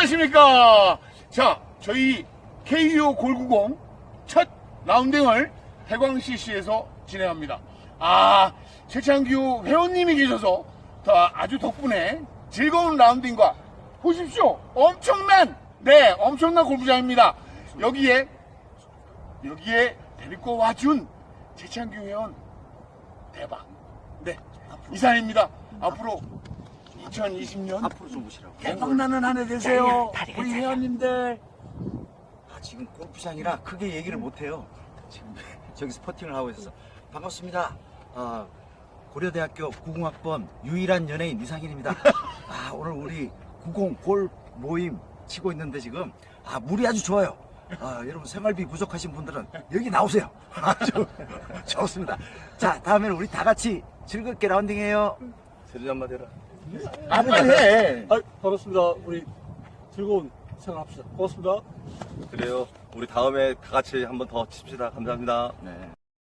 안녕하십니까. 자, 저희 KU 골구공 첫 라운딩을 해광 CC에서 진행합니다. 아, 최창규 회원님이 계셔서 더 아주 덕분에 즐거운 라운딩과 보십시오. 엄청난, 네, 엄청난 골프장입니다. 여기에, 여기에 데리고 와준 최창규 회원 대박. 네, 이상입니다. 앞으로 2020년 앞으로 좀 보시라고. 대박나는 한 해 되세요. 다리가 우리. 회원님들. 아, 지금 골프장이라 크게 얘기를 못해요. 지금 저기 스퍼팅을 하고 있어서 반갑습니다. 아, 고려대학교 90학번 유일한 연예인 이상인입니다. 아, 오늘 우리 90 골 모임 치고 있는데 지금 아, 물이 아주 좋아요. 아, 여러분 생활비 부족하신 분들은 여기 나오세요. 아주 좋습니다. 자, 다음에는 우리 다 같이 즐겁게 라운딩해요. 세준이 한마디 해라. 아, 빨리 해. 아, 반갑습니다. 우리 즐거운 생활 합시다. 고맙습니다. 그래요. 우리 다음에 다 같이 한번 더 칩시다. 감사합니다. 네.